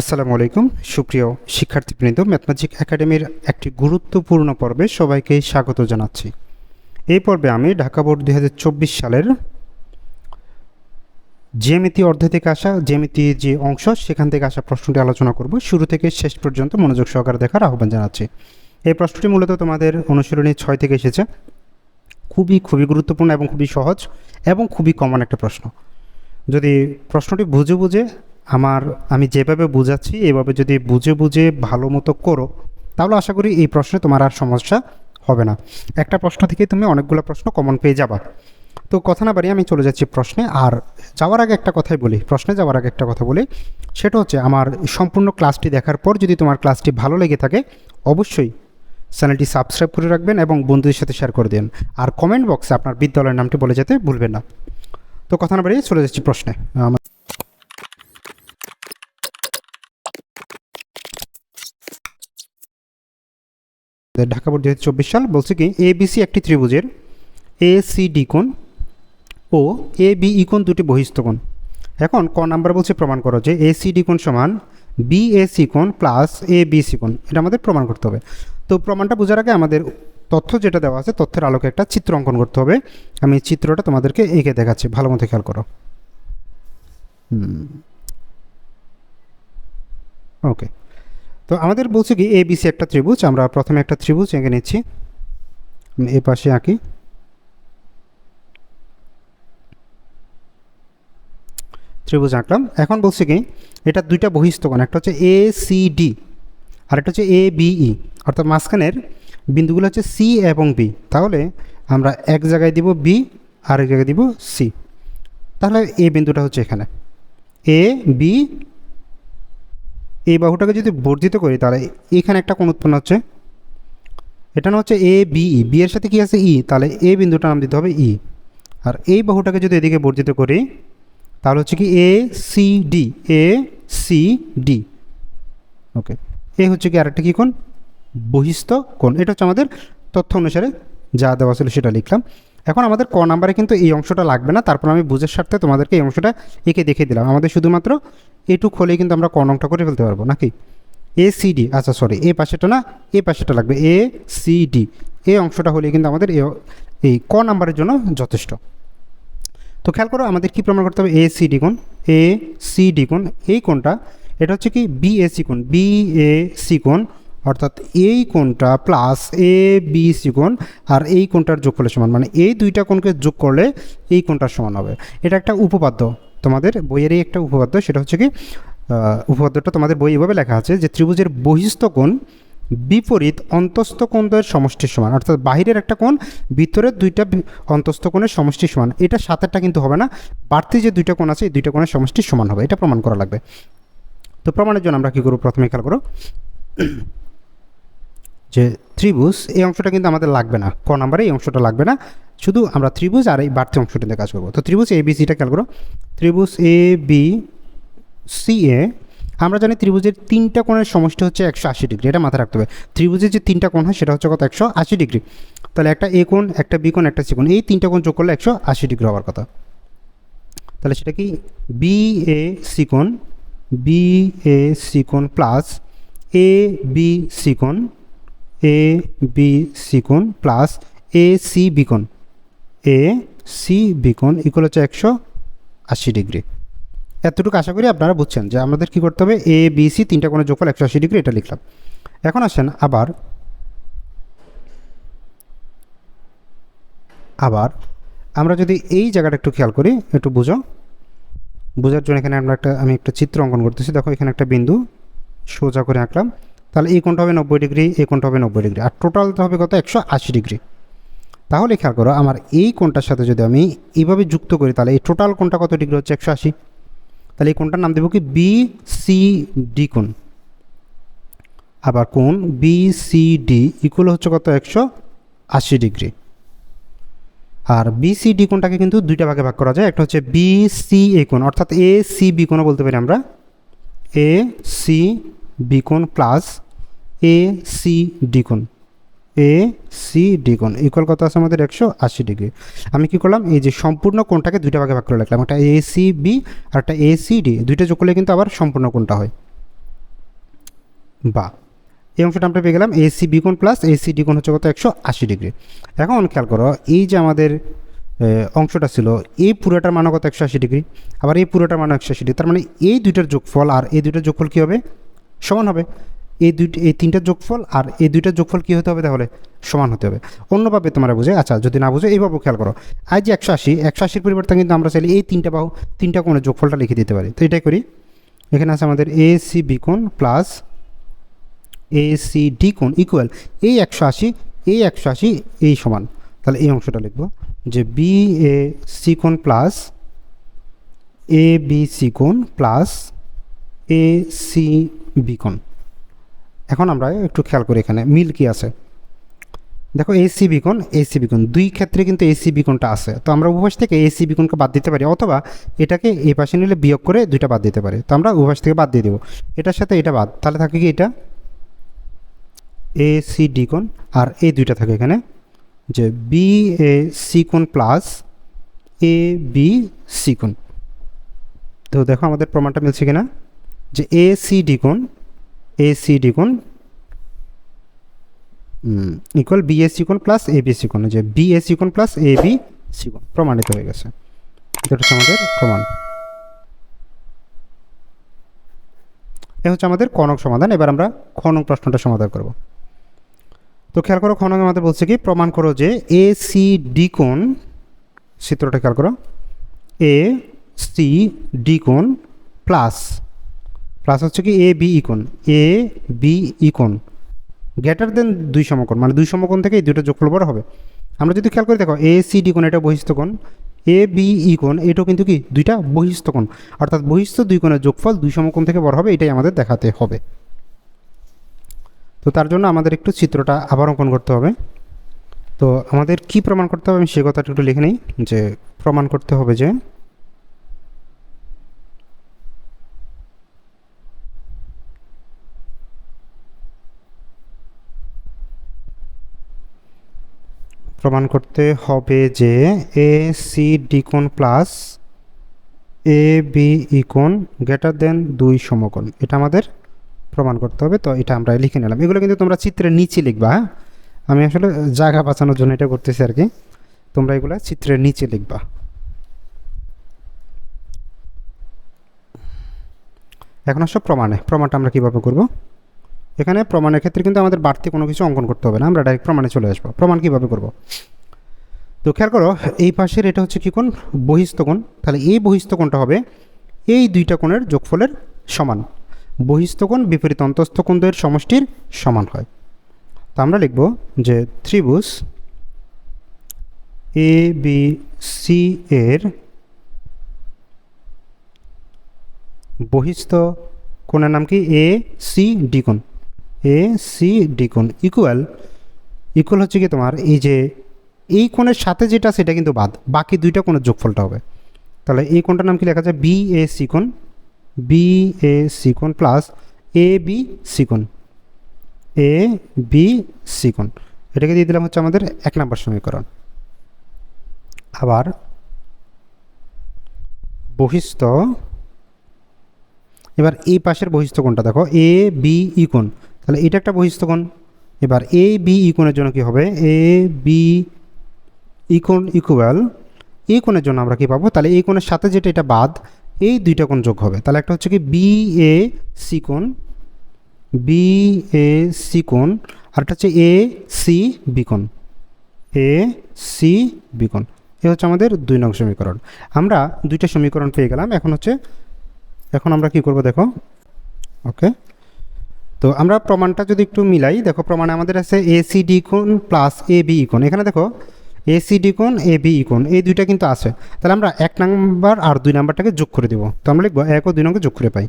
আসসালামু আলাইকুম। সুপ্রিয় শিক্ষার্থীবৃন্দ ম্যাথমেটিক একাডেমির একটি গুরুত্বপূর্ণ পর্বে সবাইকে স্বাগত জানাচ্ছি। এই পর্বে আমি ঢাকা বোর্ড দু হাজার চব্বিশ সালের জ্যামিতি অর্ধে থেকে আসা, জ্যামিতি যে অংশ, সেখান থেকে আসা প্রশ্নটি আলোচনা করব। শুরু থেকে শেষ পর্যন্ত মনোযোগ সহকারে দেখার আহ্বান জানাচ্ছি। এই প্রশ্নটি মূলত তোমাদের অনুশীলনী ছয় থেকে এসেছে। খুবই খুবই গুরুত্বপূর্ণ এবং খুবই সহজ এবং খুবই কমন একটা প্রশ্ন। যদি প্রশ্নটি বুঝে বুঝে আমার, আমি যেভাবে বুঝাচ্ছি, এভাবে যদি বুঝে বুঝে ভালো মতো করো, তাহলে আশা করি এই প্রশ্নে তোমার আর সমস্যা হবে না। একটা প্রশ্ন থেকে তুমি অনেকগুলো প্রশ্ন কমন পেয়ে যাবা। তো কথা না বাড়িয়ে আমি চলে যাচ্ছি প্রশ্নে, আর যাওয়ার আগে একটা কথাই বলি, প্রশ্নে যাওয়ার আগে একটা কথা বলি। সেটা হচ্ছে আমার সম্পূর্ণ ক্লাসটি দেখার পর যদি তোমার ক্লাসটি ভালো লেগে থাকে, অবশ্যই চ্যানেলটি সাবস্ক্রাইব করে রাখবেন এবং বন্ধুদের সাথে শেয়ার করে দিন। আর কমেন্ট বক্সে আপনার বিদ্যালয়ের নামটি বলে যেতে ভুলবেন না। তো কথা না বাড়িয়ে চলে যাচ্ছি প্রশ্নে। আমার ঢাকা বোর্ড দুই হাজার চব্বিশ সাল বলছে কি এ বিসি একটি ত্রিভুজের এ সি ডি কোণ ও এ বি ই কোণ দুটি বহিস্থ কোণ। এখন ক নাম্বার বলছে প্রমাণ করো যে এ সি ডি কোণ সমান বি এ সি কোণ প্লাস এ বি সি কোণ। এটা আমাদের প্রমাণ করতে হবে। তো প্রমাণটা বোঝার আগে আমাদের তথ্য যেটা দেওয়া আছে, তথ্যের আলোকে একটা চিত্র অঙ্কন করতে হবে। আমি চিত্রটা তোমাদেরকে এঁকে দেখাচ্ছি, ভালো মতো খেয়াল করো। ওকে। তো আমাদের বলছে কি এ বিসি একটা ত্রিভুজ, আমরা প্রথমে একটা ত্রিভুজ এঁকে নিচ্ছি। এ পাশে আঁকি। ত্রিভুজ আঁকলাম। এখন বলছে কি, এটা দুইটা বহিস্থ কোণ একটা হচ্ছে এ সি ডি আর একটা হচ্ছে এ বিই অর্থাৎ মাঝখানের বিন্দুগুলো হচ্ছে সি এবং বি তাহলে আমরা এক জায়গায় দিব বি আর এক জায়গায় দিব সি তাহলে এ বিন্দুটা হচ্ছে এখানে। এ বি এই বাহুটাকে যদি বর্ধিত করি, তাহলে এখানে একটা কোণ উৎপন্ন হচ্ছে। এটা না হচ্ছে এ বিই বি এর সাথে কি আছে? ই তাহলে এ বিন্দুটা নাম দিতে হবে ই আর এই বাহুটাকে যদি এদিকে বর্ধিত করি, তাহলে হচ্ছে কি A C D A C D okay এ হচ্ছে কি আরেকটা কী কোণ? বহিস্থ কোণ। এটা হচ্ছে আমাদের তথ্য অনুসারে যা দেওয়া ছিল সেটা লিখলাম। এখন আমাদের ক নাম্বারে কিন্তু এই অংশটা লাগবে না, তারপর আমি বুঝের স্বার্থে তোমাদেরকে এই অংশটা এঁকে দেখিয়ে দিলাম। আমাদের শুধুমাত্র এটুক হলেই কিন্তু আমরা ক নংটা করে ফেলতে পারব নাকি? এ সি ডি আচ্ছা সরি এ পাশেটা না, এ পাশেটা লাগবে। এ সি ডি এই অংশটা হলেই কিন্তু আমাদের এ- এই ক নাম্বারের জন্য যথেষ্ট। তো খেয়াল করো আমাদের কি প্রমাণ করতে হবে? এ সি ডি কোণ এ সি ডি কোণ, এই কোণটা, এটা হচ্ছে কি বি এ সি কোণ বি এ সি কোণ অর্থাৎ এই কোণটা প্লাস এ বি সি কোণ আর এই কোণটার যোগ করলে সমান। মানে এই দুইটা কোণকে যোগ করলে এই কোণটার সমান হবে। এটা একটা উপপাদ্য। তোমাদের বইয়েরই একটা উপপাদ্য, সেটা হচ্ছে কি উপপাদ্যটা তোমাদের বই এভাবে লেখা আছে যে ত্রিভুজের বহিস্থ কোণ বিপরীত অন্তস্থ কোণদের সমষ্টির সমান। অর্থাৎ বাহিরের একটা কোণ, ভিতরের দুইটা অন্তস্থ কোণের সমষ্টির সমান। এটা সাতেরটা কিন্তু হবে না। বাড়তি যে দুইটা কোণ আছে, এই দুইটা কোণের সমষ্টির সমান হবে। এটা প্রমাণ করা লাগবে। তো প্রমাণের জন্য আমরা কী করব? প্রথমে খেয়াল করো। যে ত্রিভুজ, এই অংশটা কিন্তু আমাদের লাগবে না। ক নাম্বারে এই অংশটা লাগবে না। শুধু আমরা ত্রিভুজ আর এই বাড়তি অংশটিতে কাজ করব। তো ত্রিভুজ এ বি সিটা খেয়াল করো। ত্রিভুজ এ বি সি এ আমরা জানি ত্রিভুজের তিনটা কোণের সমষ্টি হচ্ছে একশো আশি ডিগ্রি। এটা মাথায় রাখতে হবে। ত্রিভুজের যে তিনটা কোণ হয়, সেটা হচ্ছে কত? একশো আশি ডিগ্রি। তাহলে একটা এ কোণ, একটা বি কোণ, একটা সি কোণ, এই তিনটা কোণ যোগ করলে একশো আশি ডিগ্রি হওয়ার কথা। তাহলে সেটা কি? বি এ সি কোণ বি এ সি কোণ প্লাস এ বি সি কোণ এ বি সি কোণ প্লাস এ সি বি কোণ। এ সি বি কোণ ইকুয়াল হচ্ছে একশো আশি ডিগ্রি। এতটুকু আশা করি আপনারা বুঝছেন যে আমাদের কী করতে হবে? এ বি সি তিনটা কোণের যোগফল একশো আশি ডিগ্রি, এটা লিখলাম। এখন আসেন আবার আবার আমরা যদি এই জায়গাটা একটু খেয়াল করি, একটু বুঝো। বোঝার জন্য এখানে আমরা একটা, আমি একটা চিত্র অঙ্কন করতেছি। দেখো এখানে একটা বিন্দু সোজা করে আঁকলাম। তাহলে এই কোণটা হবে নব্বই ডিগ্রি, এই কোণটা হবে নব্বই ডিগ্রি। আর টোটাল হবে কত? একশো আশি ডিগ্রি। তাহলে খেয়াল করো, আমার এই কোণটার সাথে যদি আমি এইভাবে যুক্ত করি, তাহলে এই টোটাল কোণটা কত ডিগ্রি হচ্ছে? একশো আশি। তাহলে এই কোণটার নাম দেবো কি? বি সি ডি কোণ। আবার কোণ বি সি ডি ইকুয়াল হচ্ছে কত? একশো আশি ডিগ্রি। আর বি সি ডি কোণটাকে কিন্তু দুইটা ভাগে ভাগ করা যায়। একটা হচ্ছে বি সি এ কোণ। অর্থাৎ এ সি বি কোণও বলতে পারি আমরা। এ সি বি কোণ প্লাস এ সি ডি কোণ এ সি ডি কোণ ইকুয়াল কত আছে আমাদের? একশো আশি ডিগ্রি। আমি কি করলাম? এই যে সম্পূর্ণ কোণটাকে দুইটা ভাগে ভাগ করে রাখলাম। একটা এ সি বি আর একটা এ সি ডি। দুইটা যোগ করলে কিন্তু আবার সম্পূর্ণ কোণটা হয়। বা এই অংশটা আমরা পেয়ে গেলাম। এসি বি কোণ প্লাস এসি ডি কোণ হচ্ছে কত? একশো আশি ডিগ্রি। এখন খেয়াল করো, এই যে আমাদের অংশটা ছিল, এই পুরোটার মান কত? একশো আশি ডিগ্রি। আবার এই পুরোটার মান একশো আশি ডিগ্রি। তার মানে এই দুইটার যোগফল আর এই দুইটার যোগফল কী হবে? সমান হবে। এই দুই, এই তিনটার যোগফল আর এই দুইটা যোগফল কী হতে হবে? তাহলে সমান হতে হবে। অন্যভাবে তোমরা বুঝে আচ্ছা যদি না বুঝে, এইভাবে খেয়াল করো। আজ যে একশো আশি, একশো আশির পরিবর্তে কিন্তু আমরা চাইলে এই তিনটা বাহু, তিনটা কোণের যোগফলটা লিখে দিতে পারি। তো এটাই করি। এখানে আছে আমাদের এ সি বি কোণ প্লাস এ সি ডি কোণ ইকুয়াল এই একশো আশি, এই একশো আশি, এই সমান। তাহলে এই অংশটা লিখব যে বি এ সি কোণ প্লাস এ বি সি কোণ প্লাস এ সি বি কোণ এখন আমরা একটু খেয়াল করি এখানে, মিল কি আছে? দেখো এসি বিকোণ এসি বিকোণ দুই ক্ষেত্রে কিন্তু এসি বিকোণটা আছে। তো আমরা উভয় থেকে এসি বিকোণকে বাদ দিতে পারি, অথবা এটাকে এই পাশে নিলে বিয়োগ করে দুইটা বাদ দিতে পারি। তো আমরা উভয় থেকে বাদ দিয়ে দেবো। এটার সাথে এটা বাদ, তাহলে থাকে কি এটা? এ সি ডি কোণ আর এই দুইটা থাকে এখানে। যে বি এ সি কোণ প্লাস এ বি সি কোণ। তো দেখো আমাদের প্রমাণটা মিলছে কিনা? যে এ সি ডি কোণ এ সি ডি কোণ ইকুয়াল বিএসসি কোণ প্লাস এ বি কোণ যে বি বিএসসি কোণ প্লাস এ বি কোণ প্রমাণিত হয়ে গেছে। এটা হচ্ছে আমাদের প্রমাণ। এ হচ্ছে আমাদের কনক সমাধান। এবার আমরা খনক প্রশ্নটা সমাধান করব। তো খেয়াল করো খনক আমাদের বলছে কি, প্রমাণ করো যে এ সি ডি কোণ চিত্রটা খেয়াল করো এ সি ডি কোণ প্লাস প্লাস হচ্ছে কি এ বি ইকোন এ বি ইকোন গ্রেটার দেন দুই সমকোণ মানে দুই সমকোণ থেকে এই দুটো যোগফল বড় হবে। আমরা যদি খেয়াল করে, দেখো এ সি ডি কোণ, এটা বহিস্থ কোণ। এ বি ই কোণ, এটাও কিন্তু কি, দুইটা বহিস্থ কোণ। অর্থাৎ বহিস্থ দুই কোণের যোগফল দুই সমকোণ থেকে বড় হবে, এটাই আমাদের দেখাতে হবে। তো তার জন্য আমাদের একটু চিত্রটা আবার অঙ্কন করতে হবে। তো আমাদের কি প্রমাণ করতে হবে? আমি সে কথাটা একটু লিখে নিই, যে প্রমাণ করতে হবে যে প্রমাণ করতে হবে যে এ সি ডিকোণ প্লাস এ বি ইকোণ গ্রেটার দেন দুই সমকোণ। এটা আমাদের প্রমাণ করতে হবে, তো এটা আমরা লিখে নিলাম। এগুলো কিন্তু তোমরা চিত্রের নিচে লিখবা হ্যাঁ? আমি আসলে জায়গা বাঁচানোর জন্য এটা করতেছি আর কি। তোমরা এগুলো চিত্রের নিচে লিখবা। এখন আসো প্রমাণে। প্রমাণটা আমরা কীভাবে করব? এখানে প্রমাণের ক্ষেত্রে কিন্তু আমাদের বাড়তি কোনো কিছু অঙ্কন করতে হবে না, আমরা ডাইরেক্ট প্রমাণে চলে আসব। প্রমাণ কীভাবে করব? তো খেয়াল করো, এই পাশের এটা হচ্ছে কী কোণ? বহিস্থ কোণ। তাহলে এই বহিস্থ কোণটা হবে এই দুইটা কোণের যোগফলের সমান। বহিস্থ কোণ বিপরীত অন্তস্থ কোণ দ্বয়ের সমষ্টির সমান হয়। তো আমরা লিখব যে ত্রিভুজ এ বি সি এর বহিস্থ কোণের নাম কি? এ সি ডি কোণ। এ, সি, ডি কোণ ইকুয়াল ইকুয়াল হচ্ছে কি তোমার এই যে এই কোণের সাথে যেটা সেটা কিন্তু বাদ, বাকি দুইটা কোণের যোগফলটা হবে। তাহলে এই কোণটার নাম কি লেখা আছে? বি, এ, সি কোণ, বি, এ, সি কোণ প্লাস এ, বি, সি কোণ, এ, বি, সি কোণ। এটাকে দিয়ে দিলাম হচ্ছে আমাদের এক নম্বর সমীকরণ। আবার বহিস্থ, এবার এই পাশের বহিস্থ কোণটা দেখো, এ, বি, ই কোণ। তাহলে এটা একটা বহিস্থ কোণ। এবার এ বি ই কোণের জন্য কি হবে? এ বি ইকোন ইকুয়াল এই কোণের জন্য আমরা কি পাবো? তাহলে এই কোণের সাথে যেটা, এটা বাদ, এই দুইটা কোণ যোগ হবে। তাহলে একটা হচ্ছে কি বি এ সি কোণ বি এ সি কোণ, আর একটা হচ্ছে A C B A C B A হচ্ছে আমাদের দুই নং সমীকরণ। আমরা দুইটা সমীকরণ পেয়ে গেলাম। এখন হচ্ছে, এখন আমরা কি করব দেখো? ওকে তো আমরা প্রমাণটা যদি একটু মিলাই, দেখো প্রমাণে আমাদের আছে এ সি ডি কোণ প্লাস এ বি কোণ। এখানে দেখো এ সি ডি কোণ এ বি কোণ, এই দুইটা কিন্তু আছে। তাহলে আমরা এক নাম্বার আর দুই নাম্বারটাকে যোগ করে দেবো। তো আমরা লিখব এক ও দুই নংকে যোগ করে পাই।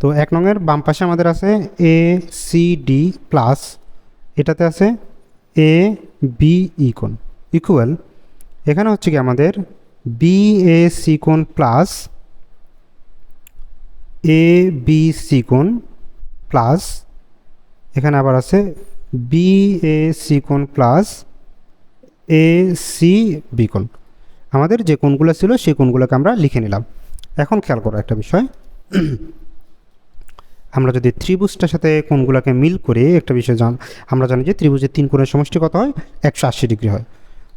তো এক নংয়ের বাম পাশে আমাদের আছে এ সি ডি প্লাস এটাতে আছে এ বি ই কোণ ইকুয়াল এখানে হচ্ছে কি আমাদের বি এ কোণ প্লাস এ বি সি কোণ প্লাস এখানে আবার আছে বি এ সি কোণ প্লাস এ সি বি আমাদের যে কোণগুলো ছিল সেই কোণগুলোকে আমরা লিখে নিলাম। এখন খেয়াল করো একটা বিষয়। আমরা যদি ত্রিভুজটার সাথে কোণগুলোকে মিল করে একটা বিষয় জান আমরা জানি যে ত্রিভুজের তিন কোণের সমষ্টি কত হয়? একশো আশি ডিগ্রি হয়।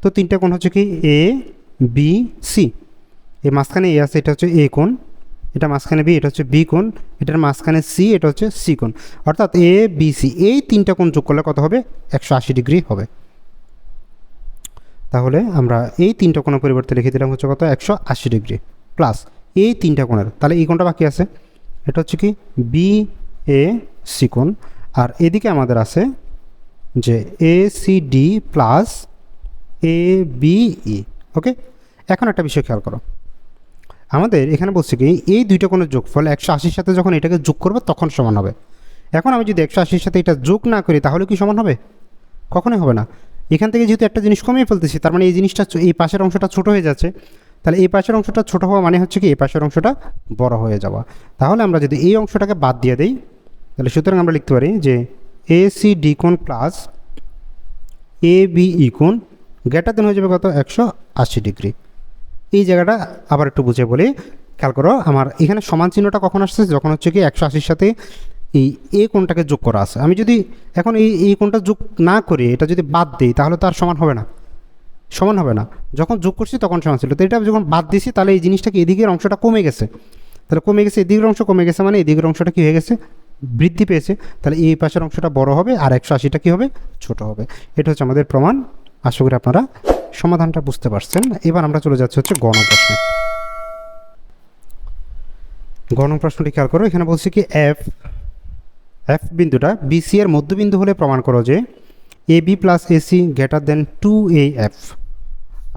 তো তিনটা কোণ হচ্ছে কি এ বি সি এই মাঝখানে এ আছে, এটা হচ্ছে এ কোণ। এটা মাঝখানে বি এটা হচ্ছে বি কোণ। এটার মাঝখানে সি এটা হচ্ছে সি কোণ। অর্থাৎ এ বি সি এই তিনটা কোণ যোগ করলে কত হবে? একশো আশি ডিগ্রি হবে। তাহলে আমরা এই তিনটা কোণের পরিবর্তে লিখে দিলাম হচ্ছে কত? একশো আশি ডিগ্রি প্লাস এই তিনটা কোণের। তাহলে এই কোণটা বাকি আছে। এটা হচ্ছে কি বি এ সি কোণ। আর এদিকে আমাদের আছে যে A C D plus A B E okay এখন একটা বিষয় খেয়াল করো। আমাদের এখানে বলছি কি, এই দুইটা কোণের যোগফল একশো আশির সাথে যখন এটাকে যোগ করবে তখন সমান হবে। এখন আমি যদি একশো আশির সাথে এটা যোগ না করি তাহলে কি সমান হবে? কখনোই হবে না। এখান থেকে যেহেতু একটা জিনিস কমিয়ে ফেলতেছি, তার মানে এই জিনিসটা এই পাশের অংশটা ছোট হয়ে যাচ্ছে। তাহলে এই পাশের অংশটা ছোট হওয়া মানে হচ্ছে কি, এই পাশের অংশটা বড় হয়ে যাওয়া। তাহলে আমরা যদি এই অংশটাকে বাদ দিয়ে দিই, তাহলে সুতরাং আমরা লিখতে পারি যে এ সি ডি কোণ প্লাস এ বি ই কোণ গ্রেটার দেন হয়ে যাবে কত? একশো আশি ডিগ্রি। এই জায়গাটা আবার একটু বুঝে বলি। খেয়াল করো, আমার এখানে সমান চিহ্নটা কখন আসছে? যখন হচ্ছে কি একশো আশির সাথে এই এ কোনটাকে যোগ করা আছে। আমি যদি এখন এই এই কোনটা যোগ না করি, এটা যদি বাদ দিই, তাহলে তো আর সমান হবে না। সমান হবে না। যখন যোগ করছি তখন সমান ছিল। তো এটা যখন বাদ দিছি, তাহলে এই জিনিসটাকে এদিকের অংশটা কমে গেছে। তাহলে কমে গেছে, এদিকের অংশ কমে গেছে মানে এদিকের অংশটা কী হয়ে গেছে? বৃদ্ধি পেয়েছে। তাহলে এই পাশের অংশটা বড় হবে আর একশো আশিটা কী হবে? ছোট হবে। এটা হচ্ছে আমাদের প্রমাণ। আশা করি আপনারা সমাধানটা বুঝতে পারছেন। এবার আমরা চলে যাচ্ছি হচ্ছে গণ প্রশ্নে। গণ প্রশ্নটি খেয়াল করো, এখানে বলছি কি এফ এফ বিন্দুটা বিসি এর মধ্যবিন্দু হলে প্রমাণ করো যে A B plus A C greater than two A F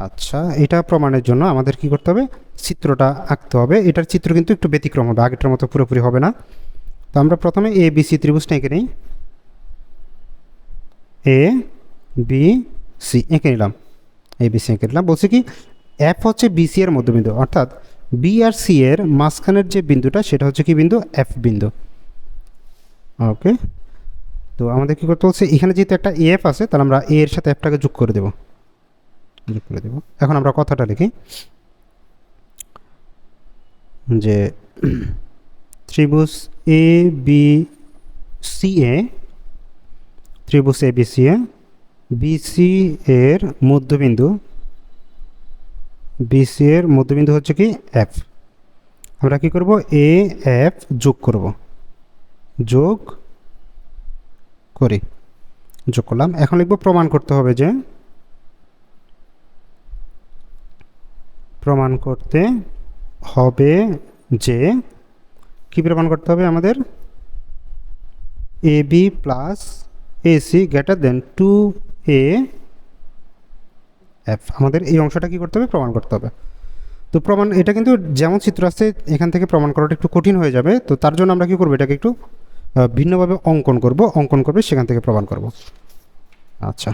আচ্ছা এটা প্রমাণের জন্য আমাদের কি করতে হবে? চিত্রটা আঁকতে হবে। এটার চিত্র কিন্তু একটু ব্যতিক্রম হবে, আগেরটার মতো পুরোপুরি হবে না। তো আমরা প্রথমে এ বি সি ত্রিভুজটা এঁকে নিই। এ বি সি এঁকে নিলাম এ বি সি এঁকে নিলাম। বলছি কি এফ হচ্ছে বিসি এর মধ্যবিন্দু, অর্থাৎ বি আর সি এর মাঝখানের যে বিন্দুটা, সেটা হচ্ছে কি বিন্দু? এফ বিন্দু। ওকে তো আমাদের কী করতে বলছে, এখানে যেহেতু একটা এফ আছে, তাহলে আমরা এ এর সাথে এফটাকে যোগ করে দেব। যোগ করে দেব। এখন আমরা কথাটা লিখি। যে ত্রিভুজ এ বি সি এ ত্রিভুজ A B C A B C এর মধ্যবিন্দু বিসি এর মধ্যবিন্দু হচ্ছে কি এফ আমরা কি করব? এ এফ যোগ করব। যোগ করি। যোগ করলাম। এখন লিখব প্রমাণ করতে হবে যে প্রমাণ করতে হবে যে কি প্রমাণ করতে হবে আমাদের? A B plus A C greater than two A, F, আমাদের এই অংশটা কি করতে হবে? প্রমাণ করতে হবে। তো প্রমাণ, এটা কিন্তু যেমন চিত্র আসছে, এখান থেকে প্রমাণ করাটা একটু কঠিন হয়ে যাবে। তো তার জন্য আমরা কি করব? এটাকে একটু ভিন্নভাবে অঙ্কন করব। অঙ্কন করবে সেখান থেকে প্রমাণ করব। আচ্ছা।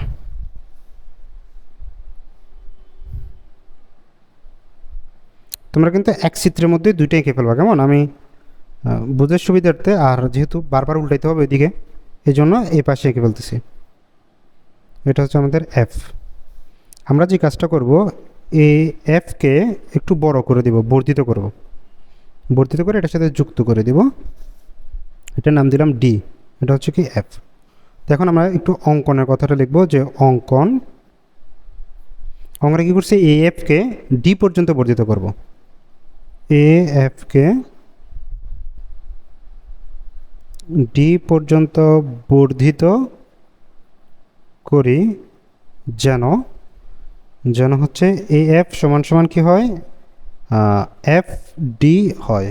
তোমরা কিন্তু এক চিত্রের মধ্যে দুইটাই এঁকে ফেলবা। কেমন? আমি বুঝের সুবিধার্থে, আর যেহেতু বারবার উল্টাইতে হবে এদিকে এই জন্য এই পাশে এঁকে ফেলতেছি। এটা হচ্ছে আমাদের এফ আমরা যে কাজটা করব এই এফকে একটু বড় করে দিব, বর্ধিত করব। বর্ধিত করে এটার সাথে যুক্ত করে দিব। এটার নাম দিলাম ডি এটা হচ্ছে কি এফ এখন আমরা একটু অঙ্কনের কথাটা লিখব যে অঙ্কন আমরা কী করছি? এ এফকে ডি পর্যন্ত বর্ধিত করব। এ এফকে ডি পর্যন্ত বর্ধিত করি, যেন যেন হচ্ছে এ এফ সমান সমান কি হয়? এফ ডি হয়।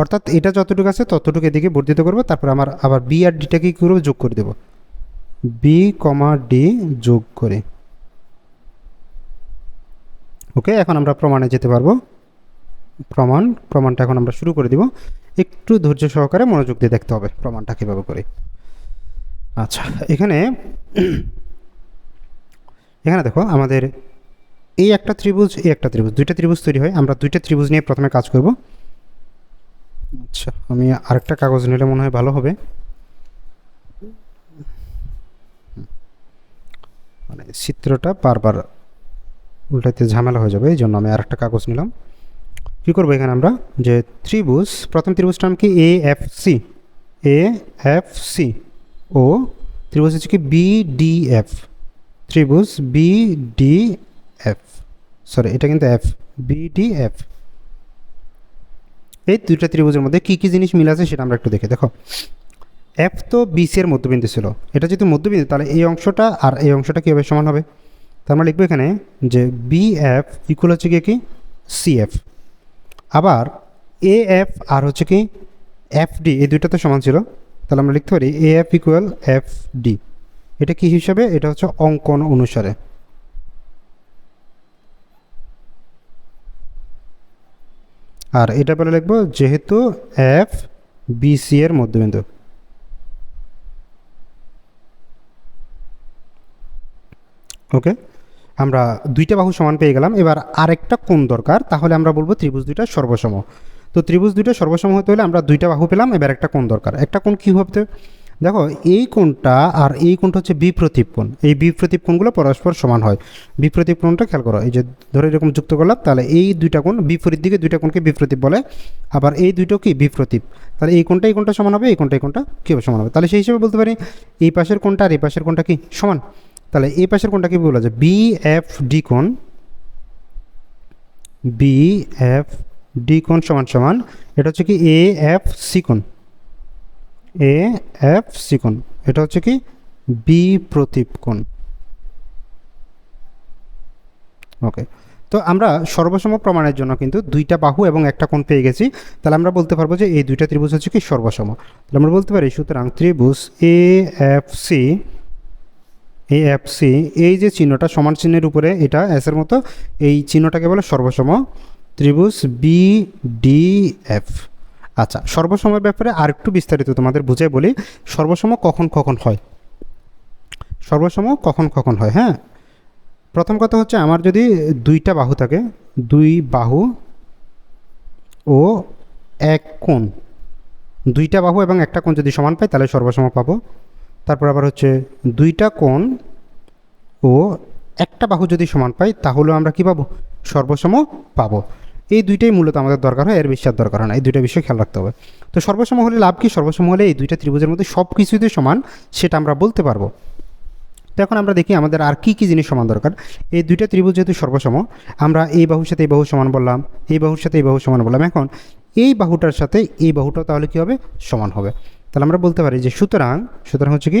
অর্থাৎ এটা যতটুকু আছে ততটুকু এদিকে বর্ধিত করব, তারপর আমার আবার বি আর ডিটাকে কী করব? যোগ করে দেবো। বি কমা ডি যোগ করে। ওকে, এখন আমরা প্রমাণে যেতে পারব। প্রমাণ, প্রমাণটা এখন আমরা শুরু করে দিব। একটু ধৈর্য সহকারে মনোযোগ দিয়ে দেখতে হবে প্রমাণটা কীভাবে করে। আচ্ছা এখানে এখানে দেখো আমাদের এই একটা ত্রিভুজ, এই একটা ত্রিভুজ, দুইটা ত্রিভুজ তৈরি হয়। আমরা দুইটা ত্রিভুজ নিয়ে প্রথমে কাজ করব। আচ্ছা আমি আরেকটা কাগজ নিলে মনে হয় ভালো হবে। মানে চিত্রটা বারবার উল্টাতে ঝামেলা হয়ে যাবে, এই জন্য আমি আরেকটা কাগজ নিলাম। কী করব এখানে আমরা? যে ত্রিভুজ, প্রথম ত্রিভুজটা নাম কি? A F C A F C ও ত্রিভুজ হচ্ছে কি বি ডি এফ ত্রিভুজ বি ডি এফ সরি এটা কিন্তু এফ বি ডি এফ এই দুইটা ত্রিভুজের মধ্যে কী কী জিনিস মিল আছে সেটা আমরা একটু দেখে, দেখো। এফ তো বিসি এর মধ্যবিন্দু ছিল। এটা যদি মধ্যবিন্দু, তাহলে এই অংশটা আর এই অংশটা কীভাবে সমান হবে? তার আমরা লিখব এখানে যে বি এফ ইকুয়াল হচ্ছে কি? সি এফ আবার এ এফ আর হচ্ছে কি এফ ডি এই দুইটা তো সমান ছিল। তাহলে আমরা লিখতে পারি A F equal F D এটা কি হিসাবে? এটা হচ্ছে অঙ্কন অনুসারে। আর এটা বলে লিখব যেহেতু এফ বিসি এর মধ্যবিন্দু। ওকে? আমরা দুইটা বাহু সমান পেয়ে গেলাম। এবার আরেকটা কোণ দরকার, তাহলে আমরা বলব ত্রিভুজ দুইটা সর্বসম। তো ত্রিভুজ দুইটা সর্বসম হতে হলে আমরা দুইটা বাহু পেলাম, এবার একটা কোণ দরকার। একটা কোণ কী হবে দেখো, এই কোণটা আর এই কোণটা হচ্ছে বিপ্রতীপ কোণ। এই বিপ্রতীপ কোণগুলো পরস্পর সমান হয়। বিপ্রতীপ কোণটা খেয়াল করো, এই যে ধরে এরকম যুক্ত করলাম, তাহলে এই দুইটা কোণ বিপরীত দিকে দুইটা কোণকে বিপ্রতীপ বলে, আবার এই দুটো কি বিপ্রতীপ? তাহলে এই কোণটা এই কোণটা সমান হবে, এই কোণটা এই কোণটা কীভাবে সমান হবে? তাহলে সেই হিসেবে বলতে পারি, এই পাশের কোণটা আর এই পাশের কোণটা কি সমান? তাহলে এই পাশের কোণটা কি বলা যায়? বি এফ ডি কোণ বি এফ ডি কোণ সমান সমান, এটা হচ্ছে কি A F C A F C কোণ। এটা হচ্ছে কি বি প্রতীপ কোণ। ওকে তো আমরা সর্বসম প্রমাণের জন্য কিন্তু দুইটা বাহু এবং একটা কোণ পেয়ে গেছি। তাহলে আমরা বলতে পারব যে এই দুইটা ত্রিভুজ হচ্ছে কি সর্বসম। তাহলে আমরা বলতে পারি, সুতরাং ত্রিভুজ এ এফ সি এই এফ সি এই যে চিহ্নটা সমান চিহ্নের উপরে, এটা এসের মতো, এই চিহ্নটাকে বলে সর্বসম। ত্রিভুজ বি ডি এফ আচ্ছা সর্বসময়ের ব্যাপারে আরেকটু বিস্তারিত তোমাদের বুঝে বলি। সর্বসম কখন কখন হয়? সর্বসম কখন কখন হয় হ্যাঁ? প্রথম কথা হচ্ছে আমার যদি দুইটা বাহু থাকে, দুই বাহু ও এক কোণ। দুইটা বাহু এবং একটা কোণ যদি সমান পাই, তাহলে সর্বসম পাবো। তারপর আবার হচ্ছে দুইটা কোণ ও একটা বাহু যদি সমান পাই, তাহলেও আমরা কি পাবো? সর্বসম পাবো। এই দুইটাই মূলত আমাদের দরকার হয়, এর বিশ্বাস দরকার হয় না, এই দুইটা বিষয় খেয়াল রাখতে হবে। তো সর্বসম হলে লাভ কি? সর্বসম হলে এই দুইটা ত্রিভুজের মধ্যে সব কিছুতে সমান, সেটা আমরা বলতে পারব। তো এখন আমরা দেখি আমাদের আর কী কী জিনিস সমান দরকার। এই দুইটা ত্রিভুজ যেহেতু সর্বসম আমরা এই বাহুর সাথে এই বাহু সমান বললাম, এই বাহুর সাথে এই বাহু সমান বললাম। এখন এই বাহুটার সাথে এই বাহুটাও তাহলে কী হবে? সমান হবে। তাহলে আমরা বলতে পারি যে সুতরাং সুতরাং হচ্ছে কি?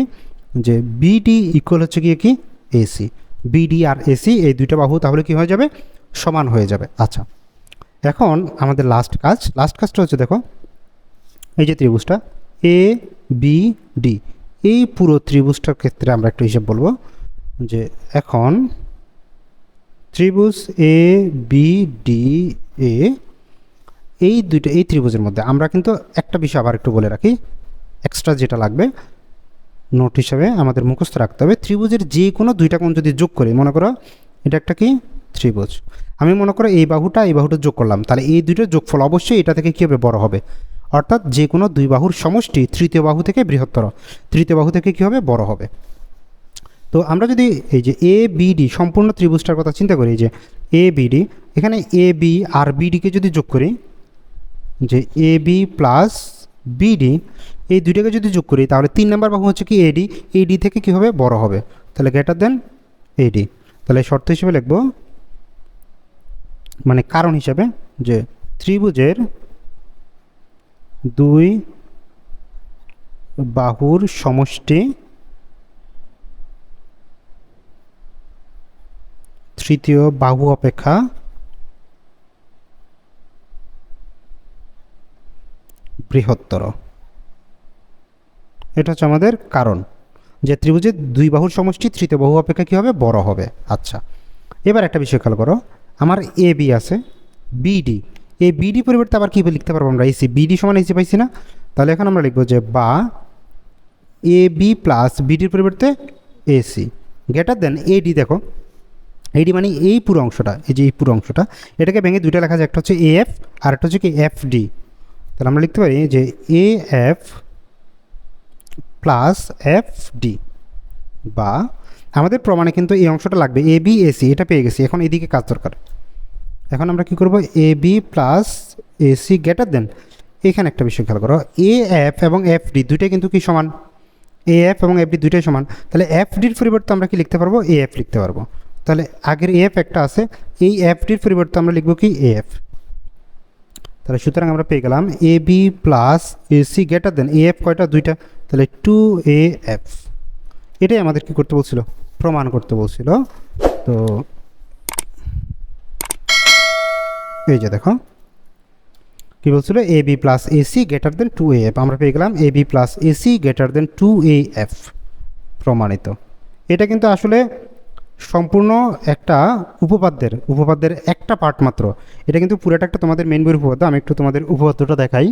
যে বিডি ইকুয়াল হচ্ছে গিয়ে কি? এসি বিডি আর এসি এই দুইটা বাহু তাহলে কি হয়ে যাবে? সমান হয়ে যাবে। আচ্ছা। এখন আমাদের লাস্ট কাজ লাস্ট কাজটা হচ্ছে দেখো, এই যে ত্রিভুজটা এ বি ডি এই পুরো ত্রিভুজটার ক্ষেত্রে আমরা একটু হিসাব বলব যে এখন ত্রিভুজ এ বি ডি এ এই দুইটা, এই ত্রিভুজের মধ্যে আমরা কিন্তু একটা বিষয় আবার একটু বলে রাখি এক্সট্রা যেটা লাগবে নোট হিসাবে আমাদের মুখস্থ রাখতে হবে। ত্রিভুজের যে কোনো দুইটা কোণ যদি যোগ করি, মনে করো, এটা একটা কি? ত্রিভুজ। আমি মনে করো এই বাহুটা এই বাহুটা যোগ করলাম। তাহলে এই দুইটার যোগফল অবশ্যই এটা থেকে কী হবে বড় হবে? অর্থাৎ যে কোনো দুই বাহুর সমষ্টি তৃতীয় বাহু থেকে বৃহত্তর। তৃতীয় বাহু থেকে কী হবে? বড় হবে। তো আমরা যদি এই যে এ বিডি সম্পূর্ণ ত্রিভুজটার কথা চিন্তা করি যে এ বিডি এখানে এ বি আর বিডিকে যদি যোগ করি, যে এ বি প্লাস বিডি এই দুইটাকে যদি যোগ করি, তাহলে তিন নম্বর বাহু হচ্ছে কি এডি এডি থেকে কী হবে? বড় হবে। তাহলে গ্রেটার দেন এডি তাহলে শর্ত হিসেবে লিখব মানে কারণ হিসাবে যে ত্রিভুজের দুই বাহুর সমষ্টি তৃতীয় বাহু অপেক্ষা বৃহত্তর। এটা হচ্ছে আমাদের কারণ যে ত্রিভুজের দুই বাহুর সমষ্টি তৃতীয় বাহু অপেক্ষা কী হবে? বড় হবে। আচ্ছা এবার একটা বিষয় খেয়াল করো। আমার এ বি আছে বিডি এই বিডি পরিবর্তে আবার কী লিখতে পারব আমরা? এসি বিডি সমান এসি পাইছি না? তাহলে এখন আমরা লিখব যে বা এ বি প্লাস বিডির পরিবর্তে এসি গ্রেটার দেন এডি দেখো। এডি মানে এই পুরো অংশটা, এই যে এই পুরো অংশটা, এটাকে ভেঙে দুইটা লেখা যায়, একটা হচ্ছে এ এফ আর একটা হচ্ছে কি এফ ডি তাহলে আমরা লিখতে পারি যে A F plus F D বা আমাদের প্রমাণে কিন্তু এই অংশটা লাগবে এ বি এসি এটা পেয়ে গেছি, এখন এদিকে কাজ দরকার। এখন আমরা কি করব? A B plus A C greater than এখানে একটা বিষয় খেয়াল করো এ এফ এবং এফ ডি দুইটাই কিন্তু কি সমান? এ এফ এবং এফ ডি দুইটাই সমান, তাহলে এফ ডির পরিবর্তে আমরা কি লিখতে পারব? এ এফ লিখতে পারব। তাহলে আগের এফ একটা আছে, এই এফ ডির পরিবর্তে আমরা লিখব কি? এ এফ তাহলে সুতরাং আমরা পেয়ে গেলাম A B plus A C greater than A F কয়টা? দুইটা। তাহলে টু এ এফ এটাই আমাদের কি করতে বলছিল? প্রমাণ করতে বলছিল। তো এই যে দেখো। কি বলছিল? A B plus A C greater than two A F আমরা পেয়ে গেলাম A B plus A C greater than two A F প্রমাণিত। এটা কিন্তু আসলে সম্পূর্ণ একটা উপপাদ্যের উপপাদ্যের একটা পার্ট মাত্র। এটা কিন্তু পুরোটা একটা তোমাদের মেন বইয়ের উপপাদ্য। আমি একটু তোমাদের উপপাদ্যটা দেখাই।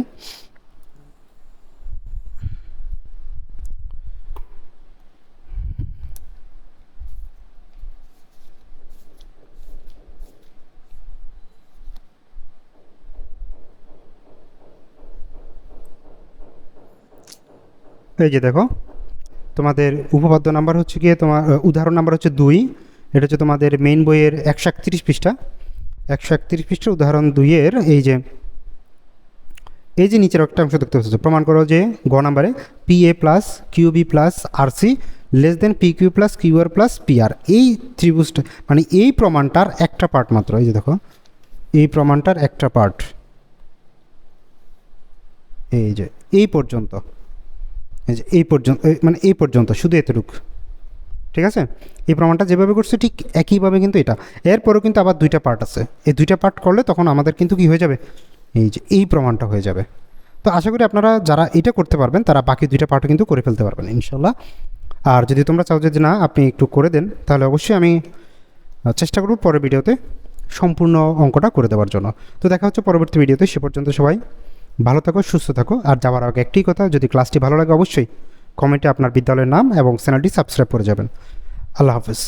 এই যে দেখো, তোমাদের উপপাদ্য নাম্বার হচ্ছে গিয়ে তোমার উদাহরণ নাম্বার হচ্ছে দুই। এটা হচ্ছে তোমাদের মেইন বইয়ের একশো একত্রিশ পৃষ্ঠা। একশো একত্রিশ পৃষ্ঠা উদাহরণ দুইয়ের এই যে এই যে নিচের একটা অংশ দেখতে পাচ্ছ প্রমাণ করো যে গ নাম্বারে P A plus Q B plus R C less than P Q plus Q R plus P R এই ত্রিভুজটা মানে এই প্রমাণটার একটা পার্ট মাত্র, এই যে দেখো, এই প্রমাণটার একটা পার্ট এই যে, এই পর্যন্ত। যে এই পর্যন্ত মানে এই পর্যন্ত, শুধু এতটুক। ঠিক আছে? এই প্রমাণটা যেভাবে করছে ঠিক একইভাবে কিন্তু এটা। এরপরেও কিন্তু আবার দুইটা পার্ট আছে। এই দুইটা পার্ট করলে তখন আমাদের কিন্তু কি হয়ে যাবে? এই যে এই প্রমাণটা হয়ে যাবে। তো আশা করি আপনারা যারা এটা করতে পারবেন, তারা বাকি দুইটা পার্টও কিন্তু করে ফেলতে পারবেন ইনশাল্লাহ আর যদি তোমরা চাও যে না, আপনি একটু করে দেন, তাহলে অবশ্যই আমি চেষ্টা করব পরের ভিডিওতে সম্পূর্ণ অঙ্কটা করে দেওয়ার জন্য। তো দেখা হচ্ছে পরবর্তী ভিডিওতে, সে পর্যন্ত সবাই ভালো থাকো, সুস্থ থাকো। আর যাওয়ার আগে একটি কথা, যদি ক্লাসটি ভালো লাগে অবশ্যই কমেন্টে আপনার বিদ্যালয়ের নাম এবং চ্যানেলটি সাবস্ক্রাইব করে যাবেন। আল্লাহ হাফেজ।